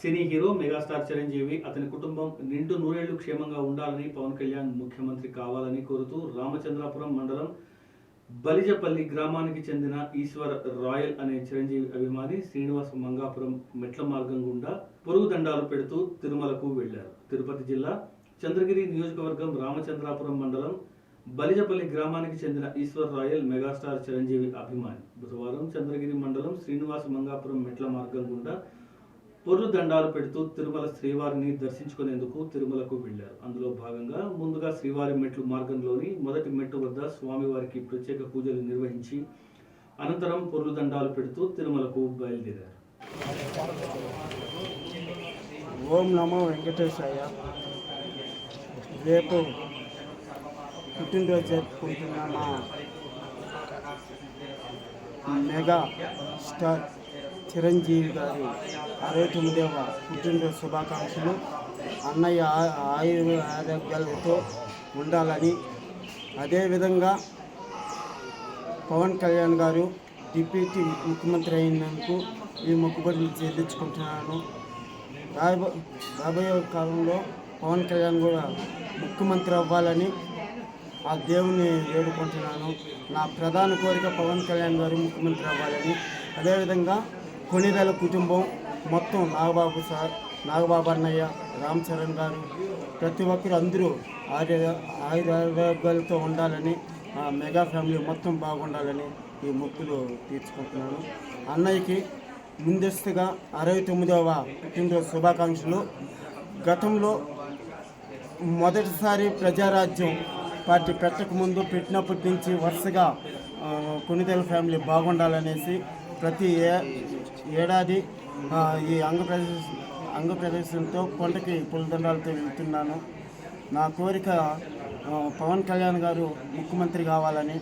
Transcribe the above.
Cine hero megastar Chiranjeevi అతని కుటుంబం నిండు నూరేళ్ళు క్షేమంగా ఉండాలని పవన్ కళ్యాణ్ ముఖ్యమంత్రి కావాలని కోరుతూ రామచంద్రాపురం మండలం బలిజపల్లి గ్రామానికి చెందిన ఈశ్వర్ రాయల్ అనే చిరంజీవి అభిమాని శ్రీనివాస మంగాపురం మెట్ల మార్గం గుండా పొరుగు దండాలు పెడుతూ తిరుమలకు వెళ్ళారు తిరుపతి జిల్లా చంద్రగిరి నియోజకవర్గం రామచంద్రాపురం మండలం బలిజపల్లి గ్రామానికి చెందిన ఈశ్వర్ రాయల్ మెగాస్టార్ చిరంజీవి అభిమాని. బుధవారం చంద్రగిరి మండలం శ్రీనివాస మంగాపురం మెట్ల మార్గం గుండా పొర్రు దండాలు పెడుతూ తిరుమల శ్రీవారిని దర్శించుకునేందుకు తిరుమలకు వెళ్ళారు అందులో భాగంగా ముందుగా శ్రీవారి మెట్లు మార్గంలోని మొదటి మెట్టు వద్ద స్వామివారికి ప్రత్యేక పూజలు నిర్వహించి అనంతరం పొర్రు దండాలు పెడుతూ తిరుమలకు బయలుదేరారు. ఓం నమో వెంకటేశాయ. రేపు పుట్టినరోజు జరుపుకుంటున్న మా మెగా స్టార్. చిరంజీవి గారి అరవై తొమ్మిదవ పుట్టినరోజు శుభాకాంక్షలు. అన్నయ్య ఆ- ఆరోగ్యాలతో ఉండాలని. అదేవిధంగా పవన్ కళ్యాణ్ గారు డిప్యూటీ ముఖ్యమంత్రి అయినందుకు ఈ మొక్కుబడులు చెల్లించుకుంటున్నాను. రాబో రాబోయే కాలంలో పవన్ కళ్యాణ్ కూడా ముఖ్యమంత్రి అవ్వాలని ఆ దేవుని వేడుకుంటున్నాను. నా ప్రధాన కోరిక పవన్ కళ్యాణ్ గారు ముఖ్యమంత్రి అవ్వాలని. అదేవిధంగా కొనిదెల కుటుంబం మొత్తం నాగబాబు సార్ నాగబాబు అన్నయ్య రామ్ చరణ్ గారు ప్రతి ఒక్కరు అందరూ ఆయుర ఆయురారోగ్యాలతో ఉండాలని ఆ మెగా ఫ్యామిలీ మొత్తం బాగుండాలని ఈ మొక్కులు తీర్చుకుంటున్నాను. అన్నయ్యకి ముందస్తుగా అరవై తొమ్మిదవ పుట్టినరోజు శుభాకాంక్షలు. గతంలో మొదటిసారి ప్రజారాజ్యం పార్టీ పెట్టకముందు పెట్టినప్పటి నుంచి వరుసగా ఆ, ఫ్యామిలీ బాగుండాలనేసి ప్రతి ఏ ఏడాది అంగ ఈ అంగప్రదేశ్ అంగప్రదేశంతో కొండకి పులిదండాలతో వెళ్తున్నాను నా కోరిక పవన్ కళ్యాణ్ గారు ముఖ్యమంత్రి కావాలని